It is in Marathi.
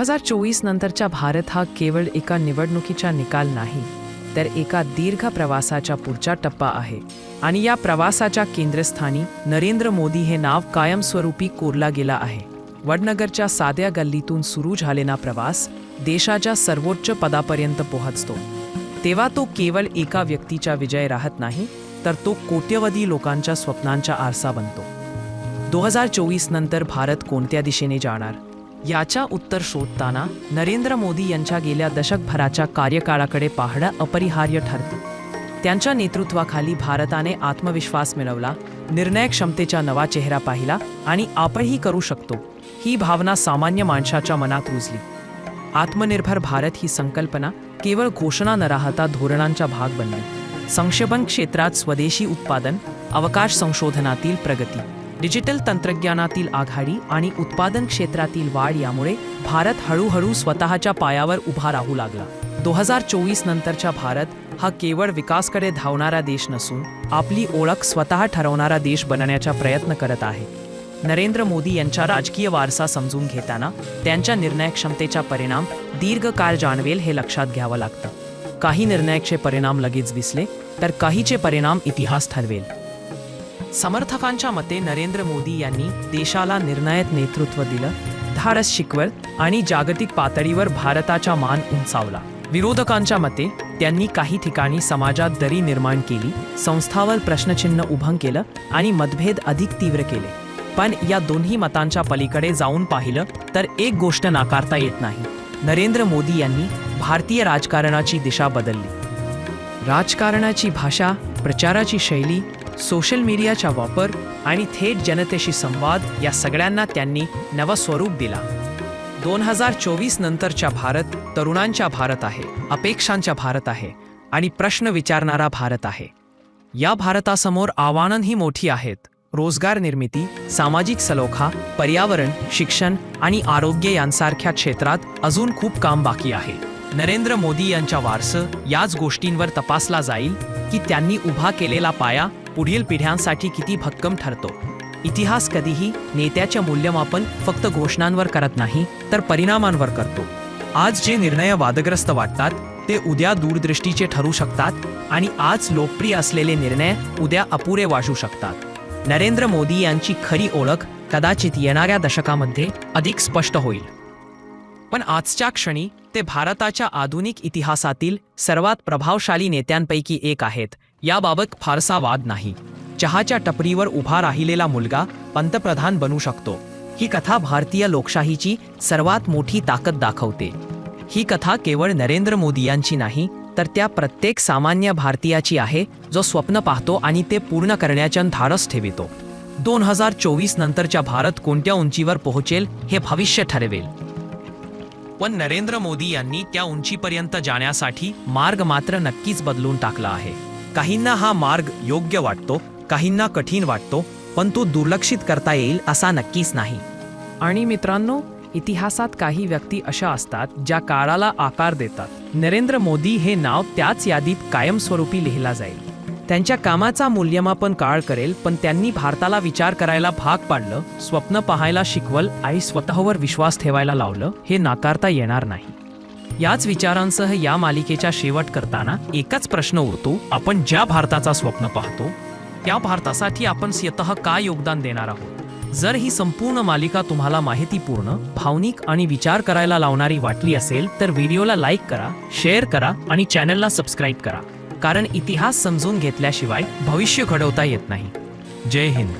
हजार चोवीस नंतरचा भारत हा केवळ एका निवडणुकीचा निकाल नाही तर एका दीर्घ प्रवासाचा पुढचा टप्पा आहे. आणि या प्रवासाच्या केंद्रस्थानी नरेंद्र मोदी हे नाव कायमस्वरूपी कोरला गेला आहे. वडनगरच्या साध्या गल्लीतून सुरू झालेला प्रवास देशाच्या सर्वोच्च पदापर्यंत पोहोचतो. तेव्हा तो केवळ एका व्यक्तीचा विजय राहत नाही तर तो कोट्यवधी लोकांच्या स्वप्नांचा आरसा बनतो. दो हजार चोवीस नंतर भारत कोणत्या दिशेने जाणार? याच्या उत्तर शोधताना नरेंद्र मोदी यांच्या गेल्या दशकभराच्या कार्यकाळाकडे पाहणं अपरिहार्य ठरतं. त्यांच्या नेतृत्वाखाली भारताने आत्मविश्वास मिळवला निर्णय क्षमतेचा नवा चेहरा पाहिला आणि आपणही करू शकतो ही भावना सामान्य माणसाच्या मनात रुजली. आत्मनिर्भर भारत ही संकल्पना केवळ घोषणा न राहता धोरणांचा भाग बनली. संक्षेपण क्षेत्रात स्वदेशी उत्पादन अवकाश संशोधनातील प्रगती. डिजिटल तंत्रज्ञानातील आघाडी आणि उत्पादन क्षेत्रातील वाढ यामुळे भारत हळूहळू स्वतःच्या पायावर उभा राहू लागला. दो हजार चोवीस नंतरचा भारत हा केवळ विकासकडे धावणारा देश नसून आपली ओळख स्वतः ठरवणारा देश बनण्याचा प्रयत्न करत आहे. नरेंद्र मोदी यांचा राजकीय वारसा समजून घेताना त्यांच्या निर्णय क्षमतेचा परिणाम दीर्घकाळ जाणवेल हे लक्षात घ्यावं लागतं. काही निर्णयाचे परिणाम लगेच दिसले तर काहीचे परिणाम इतिहास ठरवेल. समर्थकांच्या मते नरेंद्र मोदी यांनी देशाला निर्णायक नेतृत्व दिलं धाडस शिकवल आणि जागतिक पातळीवर भारताचा मान उंचावला. विरोधकांच्या मते त्यांनी काही ठिकाणी समाजात दरी निर्माण केली संस्थावर प्रश्नचिन्ह उभं केलं आणि मतभेद अधिक तीव्र केले. पण या दोन्ही मतांच्या पलीकडे जाऊन पाहिलं तर एक गोष्ट नाकारता येत नाही. नरेंद्र मोदी यांनी भारतीय राजकारणाची दिशा बदलली. राजकारणाची भाषा प्रचाराची शैली सोशल मीडियाचा वापर आणि थेट जनतेशी संवाद या सगळ्यांना त्यांनी नवं स्वरूप दिला. दोन हजार चोवीस नंतरचा भारत तरुणांचा भारत आहे अपेक्षांचा भारत आहे आणि प्रश्न विचारणारा भारत आहे. या भारतासमोर आव्हानंही मोठी आहेत. रोजगार निर्मिती सामाजिक सलोखा पर्यावरण शिक्षण आणि आरोग्य यांसारख्या क्षेत्रात अजून खूप काम बाकी आहे. नरेंद्र मोदी यांच्या वारसं याच गोष्टींवर तपासला जाईल की त्यांनी उभा केलेला पाया पुढील पिढ्यांसाठी किती भक्कम ठरतो. इतिहास कधीही नेत्याचे मूल्यमापन फक्त घोषणांवर करत नाही तर परिणामांवर करतो. आज जे निर्णय वादग्रस्त वाटतात ते उद्या दूरदृष्टीचे ठरू शकतात आणि आज लोकप्रिय असलेले निर्णय उद्या अपुरे वाजू शकतात. नरेंद्र मोदी यांची खरी ओळख कदाचित येणाऱ्या दशकामध्ये अधिक स्पष्ट होईल. पण आजच्या क्षणी ते भारताच्या आधुनिक इतिहासातील सर्वात प्रभावशाली नेत्यांपैकी एक आहेत. याबाबत फारसा वाद नाही. चहाच्या टपरीवर उभा राहिलेला मुलगा पंतप्रधान बनू शकतो. ही कथा भारतीय लोकशाहीची सर्वात मोठी ताकद दाखवते. ही कथा केवळ नरेंद्र मोदी यांची नाही तर त्या प्रत्येक सामान्य भारतीयाची आहे जो स्वप्न पाहतो आणि ते पूर्ण करण्याच्या धाडस ठेवितो. दोन हजार चोवीस नंतरच्या भारत कोणत्या उंचीवर पोहोचेल हे भविष्य ठरवेल. पण नरेंद्र मोदी यांनी त्या उंचीपर्यंत जाण्यासाठी मार्ग मात्र नक्कीच बदलून टाकला आहे. काहींना हा मार्ग योग्य वाटतो काहींना कठीण वाटतो पण तो दुर्लक्षित करता येईल असा नक्कीच नाही. आणि मित्रांनो इतिहासात काही व्यक्ती अशा असतात ज्या काळाला आकार देतात. नरेंद्र मोदी हे नाव त्याच यादीत कायमस्वरूपी लिहिला जाईल. त्यांच्या कामाचा मूल्यमापन काळ करेल पण त्यांनी भारताला विचार करायला भाग पाडलं स्वप्न पाहायला शिकवल आणि स्वतःवर विश्वास ठेवायला लावलं हे नाकारता येणार नाही. याच विचारांसह या मालिकेचा शेवट करताना एकच प्रश्न उरतो. आपण ज्या भारताचा स्वप्न पाहतो त्या भारतासाठी आपण स्वतः काय योगदान देणार आहोत? जर ही संपूर्ण मालिका तुम्हाला माहितीपूर्ण भावनिक आणि विचार करायला लावणारी वाटली असेल तर व्हिडिओला लाईक करा शेअर करा आणि चॅनलला सबस्क्राईब करा. कारण इतिहास समजून घेतल्याशिवाय भविष्य घडवता येत नाही. जय हिंद.